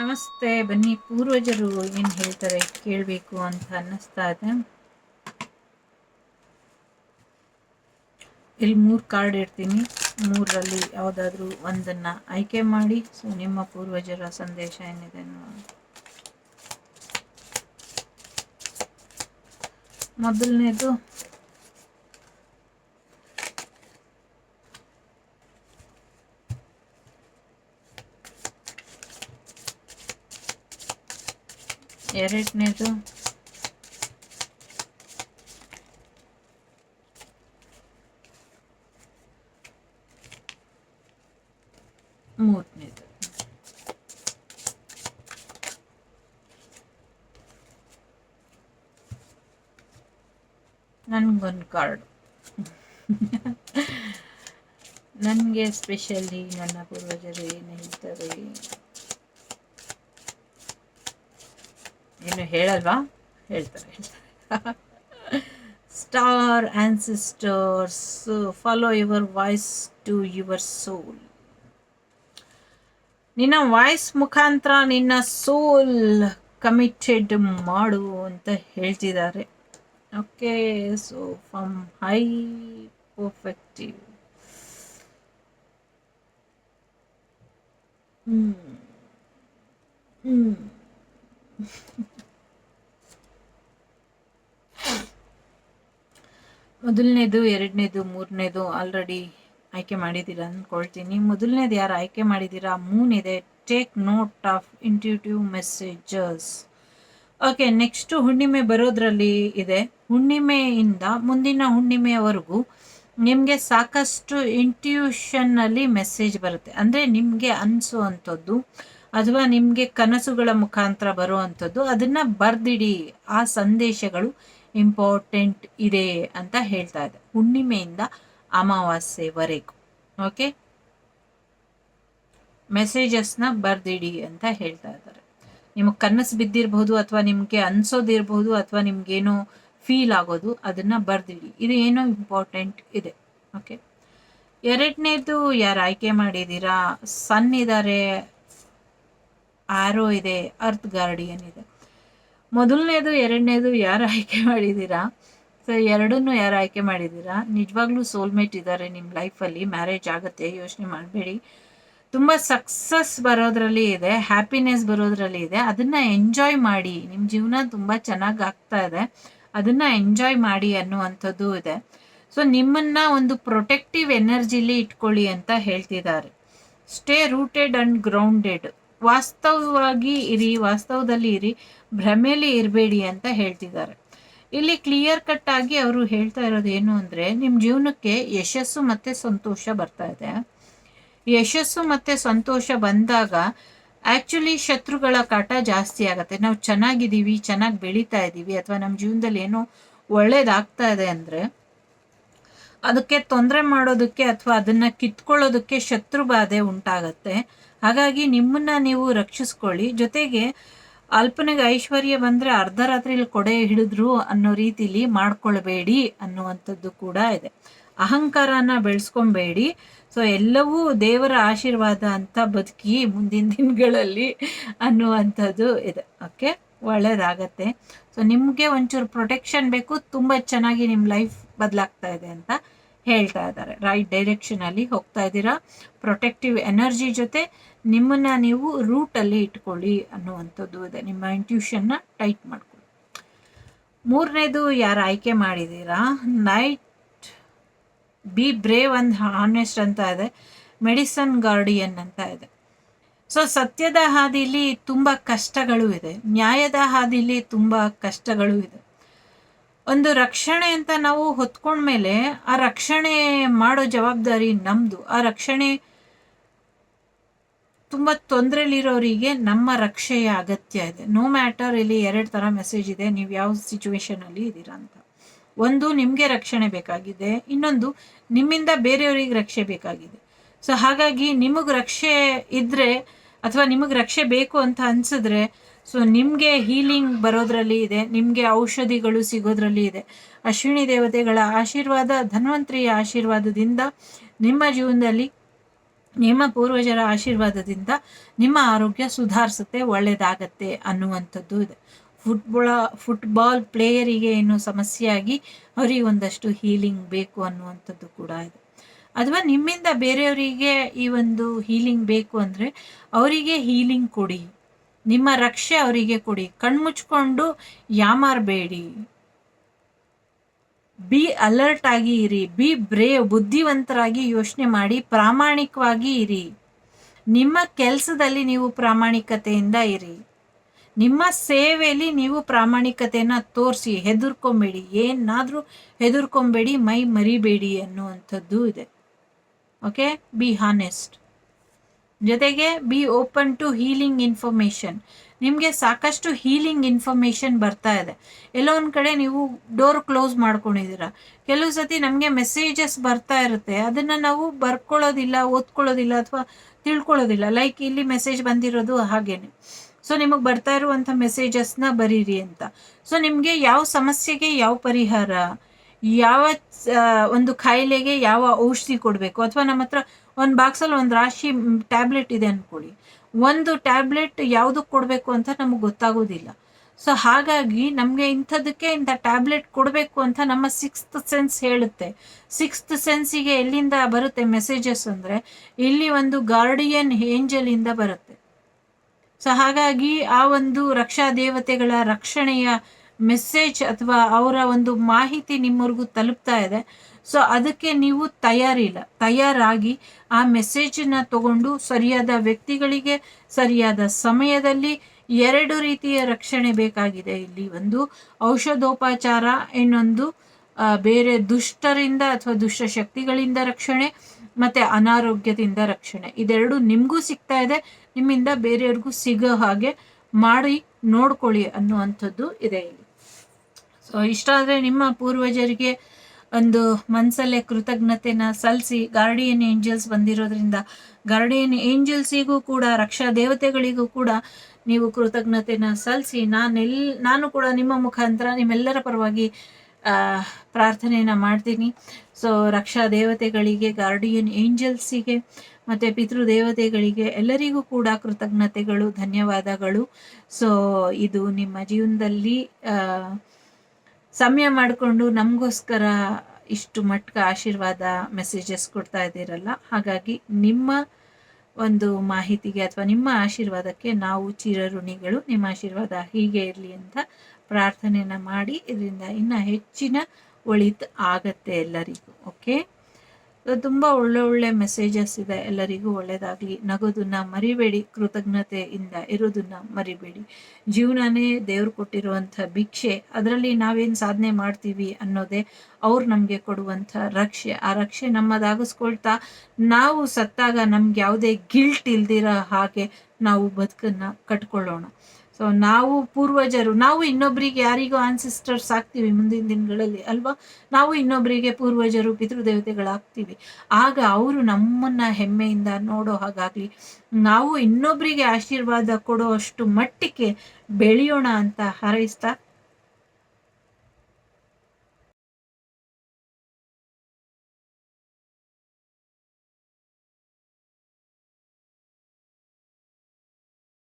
ನಮಸ್ತೆ, ಬನ್ನಿ. ಪೂರ್ವಜರು ಏನು ಹೇಳ್ತಾರೆ ಕೇಳಬೇಕು ಅಂತ ಅನ್ನಿಸ್ತಾ ಇದೆ. ಇಲ್ಲಿ ಮೂರು ಕಾರ್ಡ್ ಇಡ್ತೀನಿ. ಮೂರರಲ್ಲಿ ಯಾವುದಾದ್ರೂ ಒಂದನ್ನು ಆಯ್ಕೆ ಮಾಡಿ. ಸೊ ನಿಮ್ಮ ಪೂರ್ವಜರ ಸಂದೇಶ ಏನಿದೆ ನೋಡಿ. ಮೊದಲನೇದು ಎರಡನೇದು ಮೂರನೇದು ನನಗೊಂದು ಕಾರ್ಡ್ ನನಗೆ ಸ್ಪೆಷಲಿ ನನ್ನ ಪೂರ್ವಜರು ಏನು ಹೇಳ್ತಾರೆ ಏನು ಹೇಳಲ್ವಾ? ಹೇಳ್ತಾರೆ star ancestors follow your voice to your soul ನಿನ್ನ ವಾಯ್ಸ್ ಮುಖಾಂತರ ನಿನ್ನ ಸೋಲ್ ಕಮಿಟೆಡ್ ಮಾಡು ಅಂತ ಹೇಳ್ತಿದ್ದಾರೆ. Okay so from high perfective ಹ್ಞೂ ಹ್ಞೂ ಮೊದಲನೇದು, ಎರಡನೇದು, ಮೂರನೇದು ಆಲ್ರೆಡಿ ಆಯ್ಕೆ ಮಾಡಿದ್ದೀರಾ ಅಂದ್ಕೊಳ್ತೀನಿ. ಮೊದಲನೇದು ಯಾರು ಆಯ್ಕೆ ಮಾಡಿದ್ದೀರಾ? ಮೂನ್ ಇದೆ take note of intuitive messages okay next ಹುಣ್ಣಿಮೆ ಬರೋದ್ರಲ್ಲಿ ಇದೆ. ಹುಣ್ಣಿಮೆಯಿಂದ ಮುಂದಿನ ಹುಣ್ಣಿಮೆಯವರೆಗೂ ನಿಮಗೆ ಸಾಕಷ್ಟು ಇಂಟ್ಯೂಷನ್ನಲ್ಲಿ ಮೆಸೇಜ್ ಬರುತ್ತೆ. ಅಂದರೆ ನಿಮಗೆ ಅನಿಸುವಂಥದ್ದು ಅಥವಾ ನಿಮಗೆ ಕನಸುಗಳ ಮುಖಾಂತರ ಬರುವಂಥದ್ದು, ಅದನ್ನು ಬರ್ದಿಡಿ. ಆ ಸಂದೇಶಗಳು ಇಂಪಾರ್ಟೆಂಟ್ ಇದೆ ಅಂತ ಹೇಳ್ತಾ ಇದೆ. ಹುಣ್ಣಿಮೆಯಿಂದ ಅಮಾವಾಸ್ಯೆವರೆಗೂ. ಓಕೆ ಮೆಸೇಜಸ್ನ ಬರ್ದಿಡಿ ಅಂತ ಹೇಳ್ತಾ ಇದ್ದಾರೆ. ನಿಮಗೆ ಕನಸು ಬಿದ್ದಿರಬಹುದು ಅಥವಾ ನಿಮಗೆ ಅನ್ಸೋದಿರಬಹುದು ಅಥವಾ ನಿಮ್ಗೇನೋ ಫೀಲ್ ಆಗೋದು, ಅದನ್ನ ಬರ್ದಿಡಿ. ಇದು ಏನೋ ಇಂಪಾರ್ಟೆಂಟ್ ಇದೆ. ಓಕೆ ಎರಡನೇದು ಯಾರು ಆಯ್ಕೆ ಮಾಡಿದ್ದೀರಾ ಸನ್ ಇದ್ದಾರೆ ಆರೋ ಇದೆ ಅರ್ತ್ ಗಾರ್ಡಿಯನ್ ಇದೆ. ಮೊದಲನೇದು, ಎರಡನೇದು ಯಾರು ಆಯ್ಕೆ ಮಾಡಿದ್ದೀರಾ? ಸೊ ಎರಡನ್ನೂ ಯಾರು ಆಯ್ಕೆ ಮಾಡಿದ್ದೀರಾ? ನಿಜವಾಗ್ಲೂ ಸೋಲ್ಮೇಟ್ ಇದ್ದಾರೆ ನಿಮ್ಮ ಲೈಫಲ್ಲಿ ಮ್ಯಾರೇಜ್ ಆಗುತ್ತೆ, ಯೋಚನೆ ಮಾಡಬೇಡಿ. ತುಂಬ ಸಕ್ಸಸ್ ಬರೋದ್ರಲ್ಲಿ ಇದೆ ಹ್ಯಾಪಿನೆಸ್ ಬರೋದ್ರಲ್ಲಿ ಇದೆ. ಅದನ್ನು ಎಂಜಾಯ್ ಮಾಡಿ ನಿಮ್ಮ ಜೀವನ ತುಂಬ ಚೆನ್ನಾಗಿ ಆಗ್ತಾ ಇದೆ. ಅದನ್ನು ಎಂಜಾಯ್ ಮಾಡಿ ಅನ್ನುವಂಥದ್ದು ಇದೆ. ಸೊ ನಿಮ್ಮನ್ನು ಒಂದು ಪ್ರೊಟೆಕ್ಟಿವ್ ಎನರ್ಜಿಲಿ ಇಟ್ಕೊಳ್ಳಿ ಅಂತ ಹೇಳ್ತಿದ್ದಾರೆ. ಸ್ಟೇ ರೂಟೆಡ್ ಅಂಡ್ ಗ್ರೌಂಡೆಡ್ ವಾಸ್ತವವಾಗಿ ಇರಿ, ವಾಸ್ತವದಲ್ಲಿ ಇರಿ ಭ್ರಮೆಯಲ್ಲಿ ಇರಬೇಡಿ ಅಂತ ಹೇಳ್ತಿದ್ದಾರೆ. ಇಲ್ಲಿ ಕ್ಲಿಯರ್ ಕಟ್ ಆಗಿ ಅವರು ಹೇಳ್ತಾ ಇರೋದು ಏನು ಅಂದರೆ ನಿಮ್ಮ ಜೀವನಕ್ಕೆ ಯಶಸ್ಸು ಮತ್ತು ಸಂತೋಷ ಬರ್ತಾ ಇದೆ. ಯಶಸ್ಸು ಮತ್ತು ಸಂತೋಷ ಬಂದಾಗ ಆ್ಯಕ್ಚುಲಿ ಶತ್ರುಗಳ ಕಾಟ ಜಾಸ್ತಿ ಆಗುತ್ತೆ. ನಾವು ಚೆನ್ನಾಗಿದ್ದೀವಿ, ಚೆನ್ನಾಗಿ ಬೆಳೀತಾ ಇದ್ದೀವಿ, ಅಥವಾ ನಮ್ಮ ಜೀವನದಲ್ಲಿ ಏನೋ ಒಳ್ಳೇದಾಗ್ತಾ ಇದೆ ಅಂದರೆ, ಅದಕ್ಕೆ ತೊಂದರೆ ಮಾಡೋದಕ್ಕೆ ಅಥವಾ ಅದನ್ನು ಕಿತ್ಕೊಳ್ಳೋದಕ್ಕೆ ಶತ್ರು ಬಾಧೆ ಉಂಟಾಗತ್ತೆ. ಹಾಗಾಗಿ ನಿಮ್ಮನ್ನ ನೀವು ರಕ್ಷಿಸ್ಕೊಳ್ಳಿ. ಜೊತೆಗೆ ಅಲ್ಪನಿಗೆ ಐಶ್ವರ್ಯ ಬಂದರೆ ಅರ್ಧ ರಾತ್ರಿಲಿ ಕೊಡೆ ಹಿಡಿದ್ರು ಅನ್ನೋ ರೀತಿಲಿ ಮಾಡ್ಕೊಳ್ಬೇಡಿ ಅನ್ನುವಂಥದ್ದು ಕೂಡ ಇದೆ. ಅಹಂಕಾರನ ಬೆಳೆಸ್ಕೊಬೇಡಿ. ಸೊ ಎಲ್ಲವೂ ದೇವರ ಆಶೀರ್ವಾದ ಅಂತ ಬದುಕಿ ಮುಂದಿನ ದಿನಗಳಲ್ಲಿ ಅನ್ನುವಂಥದ್ದು ಇದೆ. ಓಕೆ ಒಳ್ಳೇದಾಗತ್ತೆ. ಸೊ ನಿಮಗೆ ಒಂಚೂರು ಪ್ರೊಟೆಕ್ಷನ್ ಬೇಕು. ತುಂಬ ಚೆನ್ನಾಗಿ ನಿಮ್ಮ ಲೈಫ್ ಬದಲಾಗ್ತಾ ಇದೆ ಅಂತ ಹೇಳ್ತಾ ಇದ್ದಾರೆ. ರೈಟ್ ಡೈರೆಕ್ಷನಲ್ಲಿ ಹೋಗ್ತಾ ಇದ್ದೀರಾ. ಪ್ರೊಟೆಕ್ಟಿವ್ ಎನರ್ಜಿ ಜೊತೆ ನಿಮ್ಮನ್ನ ನೀವು ರೂಟಲ್ಲಿ ಇಟ್ಕೊಳ್ಳಿ ಅನ್ನುವಂಥದ್ದು ಇದೆ. ನಿಮ್ಮ ಇಂಟ್ಯೂಷನ್ನ ಟೈಟ್ ಮಾಡ್ಕೊಳ್ಳಿ. ಮೂರನೇದು ಯಾರು ಆಯ್ಕೆ ಮಾಡಿದ್ದೀರಾ night be brave and honest ಅಂತ ಇದೆ. ಮೆಡಿಸನ್ ಗಾರ್ಡಿಯನ್ ಅಂತ ಇದೆ. ಸೊ ಸತ್ಯದ ಹಾದಿಲಿ ತುಂಬ ಕಷ್ಟಗಳು ಇದೆ. ನ್ಯಾಯದ ಹಾದಿಲಿ ತುಂಬ ಕಷ್ಟಗಳು ಇದೆ. ಒಂದು ರಕ್ಷಣೆ ಅಂತ ನಾವು ಹೊತ್ಕೊಂಡ್ಮೇಲೆ ಆ ರಕ್ಷಣೆ ಮಾಡೋ ಜವಾಬ್ದಾರಿ ನಮ್ಮದು ಆ ರಕ್ಷಣೆ ತುಂಬ ತೊಂದರೆಲಿರೋರಿಗೆ ನಮ್ಮ ರಕ್ಷೆಯ ಅಗತ್ಯ ಇದೆ. ನೋ ಮ್ಯಾಟರ್ ಇಲ್ಲಿ ಎರಡು ಥರ ಮೆಸೇಜ್ ಇದೆ. ನೀವು ಯಾವ ಸಿಚುವೇಶನಲ್ಲಿ ಇದ್ದೀರಾ ಅಂತ. ಒಂದು, ನಿಮಗೆ ರಕ್ಷಣೆ ಬೇಕಾಗಿದೆ. ಇನ್ನೊಂದು, ನಿಮ್ಮಿಂದ ಬೇರೆಯವರಿಗೆ ರಕ್ಷೆ ಬೇಕಾಗಿದೆ. ಸೊ ಹಾಗಾಗಿ ನಿಮಗೆ ರಕ್ಷೆ ಇದ್ದರೆ ಅಥವಾ ನಿಮಗೆ ರಕ್ಷೆ ಬೇಕು ಅಂತ ಅನಿಸಿದ್ರೆ ಸೊ ನಿಮಗೆ ಹೀಲಿಂಗ್ ಬರೋದ್ರಲ್ಲಿ ಇದೆ. ನಿಮಗೆ ಔಷಧಿಗಳು ಸಿಗೋದ್ರಲ್ಲಿ ಇದೆ. ಅಶ್ವಿನಿ ದೇವತೆಗಳ ಆಶೀರ್ವಾದ, ಧನ್ವಂತರಿಯ ಆಶೀರ್ವಾದದಿಂದ ನಿಮ್ಮ ಜೀವನದಲ್ಲಿ ನಿಮ್ಮ ಪೂರ್ವಜರ ಆಶೀರ್ವಾದದಿಂದ ನಿಮ್ಮ ಆರೋಗ್ಯ ಸುಧಾರಿಸುತ್ತೆ ಒಳ್ಳೆಯದಾಗತ್ತೆ ಅನ್ನುವಂಥದ್ದು ಇದೆ. ಫುಟ್ಬಾಲ್ ಫುಟ್ಬಾಲ್ ಪ್ಲೇಯರಿಗೆ ಏನು ಸಮಸ್ಯೆಯಾಗಿ ಅವರಿಗೆ ಒಂದಷ್ಟು ಹೀಲಿಂಗ್ ಬೇಕು ಅನ್ನುವಂಥದ್ದು ಕೂಡ ಇದೆ. ಅಥವಾ ನಿಮ್ಮಿಂದ ಬೇರೆಯವರಿಗೆ ಈ ಒಂದು ಹೀಲಿಂಗ್ ಬೇಕು ಅಂದರೆ ಅವರಿಗೆ ಹೀಲಿಂಗ್ ಕೊಡಿ. ನಿಮ್ಮ ರಕ್ಷೆ ಅವರಿಗೆ ಕೊಡಿ. ಕಣ್ಮುಚ್ಕೊಂಡು ಯಾಮಾರಬೇಡಿ. ಬಿ ಅಲರ್ಟ್ ಆಗಿ ಇರಿ. ಬಿ ಬ್ರೇವ್ ಬುದ್ಧಿವಂತರಾಗಿ ಯೋಚನೆ ಮಾಡಿ, ಪ್ರಾಮಾಣಿಕವಾಗಿ ಇರಿ. ನಿಮ್ಮ ಕೆಲಸದಲ್ಲಿ ನೀವು ಪ್ರಾಮಾಣಿಕತೆಯಿಂದ ಇರಿ. ನಿಮ್ಮ ಸೇವೆಯಲ್ಲಿ ನೀವು ಪ್ರಾಮಾಣಿಕತೆಯನ್ನು ತೋರಿಸಿ, ಹೆದರ್ಕೊಂಬೇಡಿ. ಏನಾದರೂ ಹೆದರ್ಕೊಂಬೇಡಿ, ಮೈ ಮರಿಬೇಡಿ ಅನ್ನುವಂಥದ್ದು ಇದೆ. ಓಕೆ ಬಿ ಹಾನೆಸ್ಟ್ ಜೊತೆಗೆ be open to healing information ನಿಮಗೆ ಸಾಕಷ್ಟು ಹೀಲಿಂಗ್ ಇನ್ಫಾರ್ಮೇಷನ್ ಬರ್ತಾ ಇದೆ. ಎಲ್ಲೋ ಒಂದು ಕಡೆ ನೀವು ಡೋರ್ ಕ್ಲೋಸ್ ಮಾಡ್ಕೊಂಡಿದ್ದೀರಾ. ಕೆಲವು ಸತಿ ನಮಗೆ ಮೆಸೇಜಸ್ ಬರ್ತಾ ಇರುತ್ತೆ. ಅದನ್ನು ನಾವು ಬರ್ಕೊಳ್ಳೋದಿಲ್ಲ, ಓದ್ಕೊಳ್ಳೋದಿಲ್ಲ ಅಥವಾ ತಿಳ್ಕೊಳ್ಳೋದಿಲ್ಲ. ಲೈಕ್ ಇಲ್ಲಿ ಮೆಸೇಜ್ ಬಂದಿರೋದು ಹಾಗೇನೆ. ಸೊ ನಿಮಗೆ ಬರ್ತಾ ಇರುವಂಥ ಮೆಸೇಜಸ್ನ ಬರೀರಿ ಅಂತ. ಸೊ ನಿಮಗೆ ಯಾವ ಸಮಸ್ಯೆಗೆ ಯಾವ ಪರಿಹಾರ, ಯಾವ ಒಂದು ಕಾಯಿಲೆಗೆ ಯಾವ ಔಷಧಿ ಕೊಡಬೇಕು? ಅಥವಾ ನಮ್ಮ ಹತ್ರ ಒಂದು ಬಾಕ್ಸಲ್ಲಿ ಒಂದು ರಾಶಿ ಟ್ಯಾಬ್ಲೆಟ್ ಇದೆ ಅಂದ್ಕೊಳ್ಳಿ ಒಂದು ಟ್ಯಾಬ್ಲೆಟ್ ಯಾವುದಕ್ಕೆ ಕೊಡಬೇಕು ಅಂತ ನಮಗೆ ಗೊತ್ತಾಗೋದಿಲ್ಲ. ಸೊ ಹಾಗಾಗಿ ನಮಗೆ ಇಂಥದಕ್ಕೆ ಇಂಥ ಟ್ಯಾಬ್ಲೆಟ್ ಕೊಡಬೇಕು ಅಂತ ನಮ್ಮ ಸಿಕ್ಸ್ತ್ ಸೆನ್ಸ್ ಹೇಳುತ್ತೆ. ಸಿಕ್ಸ್ತ್ ಸೆನ್ಸಿಗೆ ಎಲ್ಲಿಂದ ಬರುತ್ತೆ ಮೆಸೇಜಸ್ ಅಂದರೆ, ಇಲ್ಲಿ ಒಂದು ಗಾರ್ಡಿಯನ್ ಏಂಜಲಿಂದ ಬರುತ್ತೆ. ಸೊ ಹಾಗಾಗಿ ಆ ಒಂದು ರಕ್ಷಾ ದೇವತೆಗಳ ರಕ್ಷಣೆಯ ಮೆಸೇಜ್ ಅಥವಾ ಅವರ ಒಂದು ಮಾಹಿತಿ ನಿಮ್ಮವ್ರಿಗೂ ತಲುಪ್ತಾ ಇದೆ. ಸೊ ಅದಕ್ಕೆ ನೀವು ತಯಾರಿಲ್ಲ. ತಯಾರಾಗಿ ಆ ಮೆಸೇಜನ್ನ ತಗೊಂಡು ಸರಿಯಾದ ವ್ಯಕ್ತಿಗಳಿಗೆ ಸರಿಯಾದ ಸಮಯದಲ್ಲಿ ಎರಡು ರೀತಿಯ ರಕ್ಷಣೆ ಬೇಕಾಗಿದೆ. ಇಲ್ಲಿ ಒಂದು ಔಷಧೋಪಚಾರ, ಇನ್ನೊಂದು ಬೇರೆ ದುಷ್ಟರಿಂದ ಅಥವಾ ದುಷ್ಟ ಶಕ್ತಿಗಳಿಂದ ರಕ್ಷಣೆ, ಮತ್ತೆ ಅನಾರೋಗ್ಯದಿಂದ ರಕ್ಷಣೆ. ಇದೆರಡು ನಿಮಗೂ ಸಿಗ್ತಾ ಇದೆ. ನಿಮ್ಮಿಂದ ಬೇರೆಯವ್ರಿಗೂ ಸಿಗೋ ಹಾಗೆ ಮಾಡಿ ನೋಡ್ಕೊಳ್ಳಿ ಅನ್ನುವಂಥದ್ದು ಇದೆ ಇಲ್ಲಿ. ಸೊ ಇಷ್ಟ ಆದರೆ ನಿಮ್ಮ ಪೂರ್ವಜರಿಗೆ ಒಂದು ಮನಸಲ್ಲೇ ಕೃತಜ್ಞತೆನ ಸಲ್ಲಿಸಿ, ಗಾರ್ಡಿಯನ್ ಏಂಜಲ್ಸ್ ಬಂದಿರೋದ್ರಿಂದ, ಗಾರ್ಡಿಯನ್ ಏಂಜಲ್ಸಿಗೂ ಕೂಡ, ರಕ್ಷಾ ದೇವತೆಗಳಿಗೂ ಕೂಡ ನೀವು ಕೃತಜ್ಞತೆನ ಸಲ್ಲಿಸಿ ನಾನೆಲ್ ನಾನು ಕೂಡ ನಿಮ್ಮ ಮುಖಾಂತರ ನಿಮ್ಮೆಲ್ಲರ ಪರವಾಗಿ ಪ್ರಾರ್ಥನೆಯನ್ನು ಮಾಡ್ತೀನಿ. ಸೊ ರಕ್ಷಾ ದೇವತೆಗಳಿಗೆ, ಗಾರ್ಡಿಯನ್ ಏಂಜಲ್ಸಿಗೆ, ಮತ್ತು ಪಿತೃದೇವತೆಗಳಿಗೆ ಎಲ್ಲರಿಗೂ ಕೂಡ ಕೃತಜ್ಞತೆಗಳು, ಧನ್ಯವಾದಗಳು. ಸೊ ಇದು ನಿಮ್ಮ ಜೀವನದಲ್ಲಿ ಸಮಯ ಮಾಡಿಕೊಂಡು ನಮಗೋಸ್ಕರ ಇಷ್ಟು ಮಟ್ಕ ಆಶೀರ್ವಾದ ಮೆಸೇಜಸ್ ಕೊಡ್ತಾ ಇದ್ದೀರಲ್ಲ, ಹಾಗಾಗಿ ನಿಮ್ಮ ಒಂದು ಮಾಹಿತಿಗೆ ಅಥವಾ ನಿಮ್ಮ ಆಶೀರ್ವಾದಕ್ಕೆ ನಾವು ಚಿರಋಣಿಗಳು. ನಿಮ್ಮ ಆಶೀರ್ವಾದ ಹೀಗೆ ಇರಲಿ ಅಂತ ಪ್ರಾರ್ಥನೆಯನ್ನು ಮಾಡಿ, ಇದರಿಂದ ಇನ್ನೂ ಹೆಚ್ಚಿನ ಒಳಿತು ಆಗತ್ತೆ ಎಲ್ಲರಿಗೂ ಓಕೆ ತುಂಬ ಒಳ್ಳೆ ಒಳ್ಳೆ ಮೆಸೇಜಸ್ ಇದೆ. ಎಲ್ಲರಿಗೂ ಒಳ್ಳೆಯದಾಗಲಿ ನಗೋದನ್ನ ಮರಿಬೇಡಿ. ಕೃತಜ್ಞತೆಯಿಂದ ಇರೋದನ್ನ ಮರಿಬೇಡಿ. ಜೀವನನೇ ದೇವ್ರು ಕೊಟ್ಟಿರುವಂಥ ಭಿಕ್ಷೆ. ಅದರಲ್ಲಿ ನಾವೇನು ಸಾಧನೆ ಮಾಡ್ತೀವಿ ಅನ್ನೋದೇ ಅವ್ರು ನಮಗೆ ಕೊಡುವಂಥ ರಕ್ಷೆ. ಆ ರಕ್ಷೆ ನಮ್ಮದಾಗಿಸ್ಕೊಳ್ತಾ ನಾವು ಸತ್ತಾಗ ನಮ್ಗೆ ಯಾವುದೇ ಗಿಲ್ಟ್ ಇಲ್ದಿರೋ ಹಾಗೆ ನಾವು ಬದುಕನ್ನು ಕಟ್ಕೊಳ್ಳೋಣ. ಸೊ ನಾವು ಪೂರ್ವಜರು, ನಾವು ಇನ್ನೊಬ್ಬರಿಗೆ ಯಾರಿಗೂ ಆನ್ಸಿಸ್ಟರ್ಸ್ ಆಗ್ತೀವಿ ಮುಂದಿನ ದಿನಗಳಲ್ಲಿ, ಅಲ್ವಾ? ನಾವು ಇನ್ನೊಬ್ಬರಿಗೆ ಪೂರ್ವಜರು, ಪಿತೃದೇವತೆಗಳಾಗ್ತೀವಿ. ಆಗ ಅವರು ನಮ್ಮನ್ನ ಹೆಮ್ಮೆಯಿಂದ ನೋಡೋ ಹಾಗಾಗ್ಲಿ, ನಾವು ಇನ್ನೊಬ್ಬರಿಗೆ ಆಶೀರ್ವಾದ ಕೊಡೋ ಅಷ್ಟು ಮಟ್ಟಿಗೆ ಬೆಳೆಯೋಣ ಅಂತ ಹಾರೈಸ್ತಾ